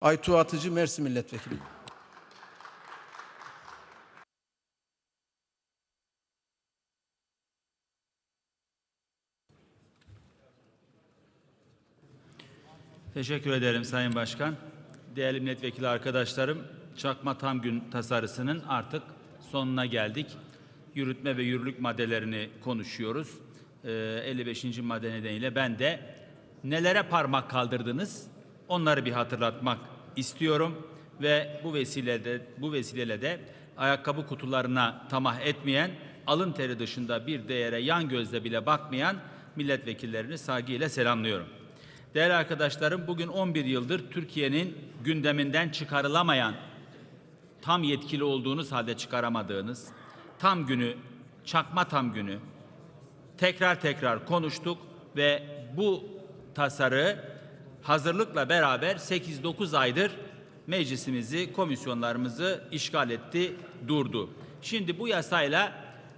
Aytuğ Atıcı Mersin Milletvekili. Teşekkür ederim Sayın Başkan. Değerli milletvekili arkadaşlarım, çakma tam gün tasarısının artık sonuna geldik. Yürütme ve yürürlük maddelerini konuşuyoruz. Ee, 55. madde nedeniyle ben de nelere parmak kaldırdınız onları bir hatırlatmak istiyorum ve bu vesileyle bu vesileyle de ayakkabı kutularına tamah etmeyen, alın teri dışında bir değere yan gözle bile bakmayan milletvekillerini saygıyla selamlıyorum. Değerli arkadaşlarım bugün 11 yıldır Türkiye'nin gündeminden çıkarılamayan, tam yetkili olduğunuz halde çıkaramadığınız tam günü, çakma tam günü tekrar tekrar konuştuk ve bu tasarı hazırlıkla beraber 8-9 aydır meclisimizi, komisyonlarımızı işgal etti, durdu. Şimdi bu yasayla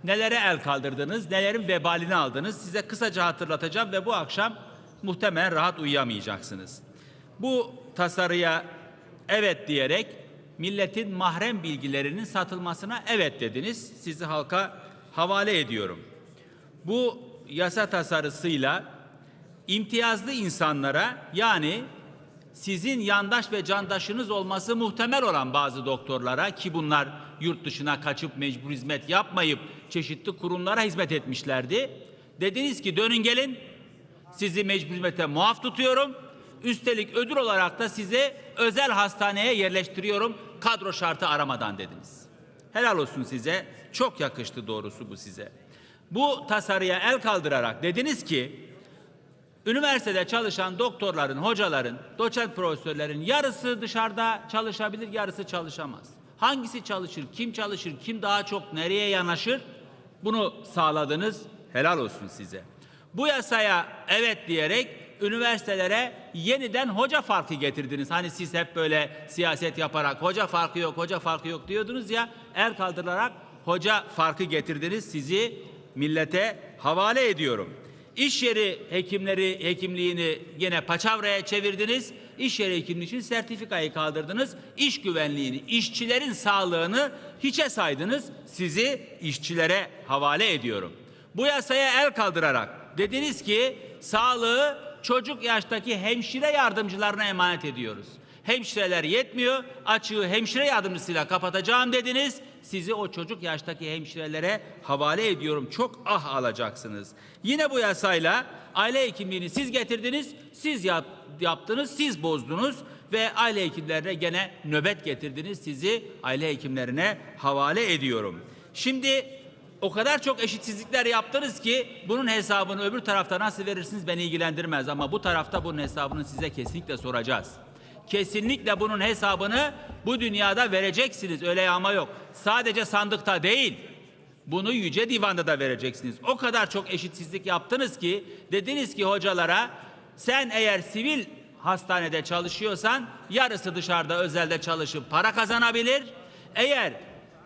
nelere el kaldırdınız, nelerin vebalini aldınız size kısaca hatırlatacağım ve bu akşam muhtemelen rahat uyuyamayacaksınız. Bu tasarıya evet diyerek milletin mahrem bilgilerinin satılmasına evet dediniz. Sizi halka havale ediyorum. Bu yasa tasarısıyla imtiyazlı insanlara yani sizin yandaş ve candaşınız olması muhtemel olan bazı doktorlara ki bunlar yurt dışına kaçıp mecbur hizmet yapmayıp çeşitli kurumlara hizmet etmişlerdi. Dediniz ki dönün gelin sizi mecbur hizmete muaf tutuyorum. Üstelik ödül olarak da sizi özel hastaneye yerleştiriyorum kadro şartı aramadan dediniz. Helal olsun size. Çok yakıştı doğrusu bu size. Bu tasarıya el kaldırarak dediniz ki üniversitede çalışan doktorların, hocaların, doçent profesörlerin yarısı dışarıda çalışabilir, yarısı çalışamaz. Hangisi çalışır, kim çalışır, kim daha çok nereye yanaşır? Bunu sağladınız. Helal olsun size. Bu yasaya evet diyerek üniversitelere yeniden hoca farkı getirdiniz. Hani siz hep böyle siyaset yaparak hoca farkı yok, hoca farkı yok diyordunuz ya. El kaldırarak hoca farkı getirdiniz. Sizi millete havale ediyorum. İş yeri hekimleri hekimliğini yine paçavraya çevirdiniz. İş yeri hekimliği için sertifikayı kaldırdınız. İş güvenliğini, işçilerin sağlığını hiçe saydınız. Sizi işçilere havale ediyorum. Bu yasaya el kaldırarak dediniz ki sağlığı çocuk yaştaki hemşire yardımcılarına emanet ediyoruz. Hemşireler yetmiyor, açığı hemşire yardımcısıyla kapatacağım dediniz. Sizi o çocuk yaştaki hemşirelere havale ediyorum. Çok ah alacaksınız. Yine bu yasayla aile hekimliğini siz getirdiniz, siz yap, yaptınız, siz bozdunuz ve aile hekimlerine gene nöbet getirdiniz. Sizi aile hekimlerine havale ediyorum. Şimdi o kadar çok eşitsizlikler yaptınız ki bunun hesabını öbür tarafta nasıl verirsiniz beni ilgilendirmez ama bu tarafta bunun hesabını size kesinlikle soracağız. Kesinlikle bunun hesabını bu dünyada vereceksiniz. Öyle yağma yok. Sadece sandıkta değil. Bunu yüce divanda da vereceksiniz. O kadar çok eşitsizlik yaptınız ki dediniz ki hocalara sen eğer sivil hastanede çalışıyorsan yarısı dışarıda özelde çalışıp para kazanabilir. Eğer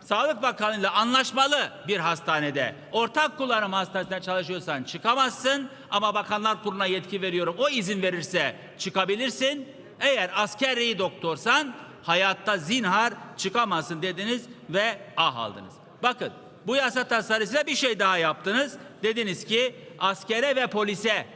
Sağlık Bakanlığı ile anlaşmalı bir hastanede, ortak kullanım hastanesinde çalışıyorsan çıkamazsın ama Bakanlar Kurulu'na yetki veriyorum. O izin verirse çıkabilirsin. Eğer askeri doktorsan hayatta zinhar çıkamazsın dediniz ve ah aldınız. Bakın bu yasa tasarısıyla bir şey daha yaptınız. Dediniz ki askere ve polise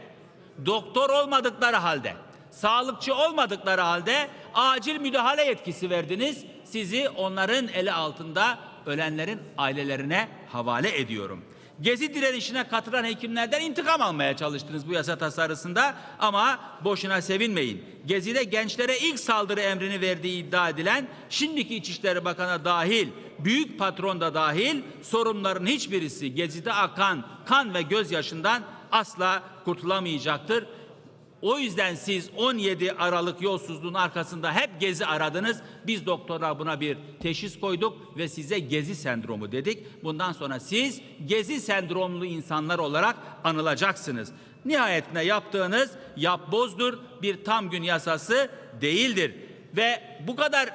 doktor olmadıkları halde, sağlıkçı olmadıkları halde acil müdahale yetkisi verdiniz. Sizi onların eli altında ölenlerin ailelerine havale ediyorum. Gezi direnişine katılan hekimlerden intikam almaya çalıştınız bu yasa tasarısında ama boşuna sevinmeyin. Gezi'de gençlere ilk saldırı emrini verdiği iddia edilen şimdiki İçişleri Bakanı dahil, büyük patron da dahil sorunların hiçbirisi Gezi'de akan kan ve gözyaşından asla kurtulamayacaktır. O yüzden siz 17 Aralık yolsuzluğun arkasında hep gezi aradınız. Biz doktora buna bir teşhis koyduk ve size gezi sendromu dedik. Bundan sonra siz gezi sendromlu insanlar olarak anılacaksınız. Nihayetinde yaptığınız yapbozdur bir tam gün yasası değildir. Ve bu kadar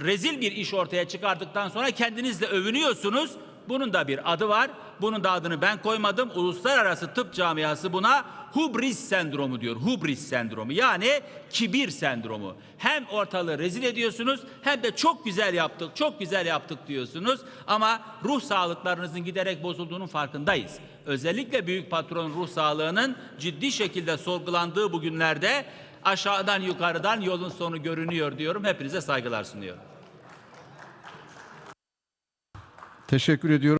rezil bir iş ortaya çıkardıktan sonra kendinizle övünüyorsunuz. Bunun da bir adı var. Bunun da adını ben koymadım. Uluslararası tıp camiası buna hubris sendromu diyor. Hubris sendromu yani kibir sendromu. Hem ortalığı rezil ediyorsunuz hem de çok güzel yaptık, çok güzel yaptık diyorsunuz. Ama ruh sağlıklarınızın giderek bozulduğunun farkındayız. Özellikle büyük patronun ruh sağlığının ciddi şekilde sorgulandığı bu günlerde aşağıdan yukarıdan yolun sonu görünüyor diyorum. Hepinize saygılar sunuyorum. Teşekkür ediyorum.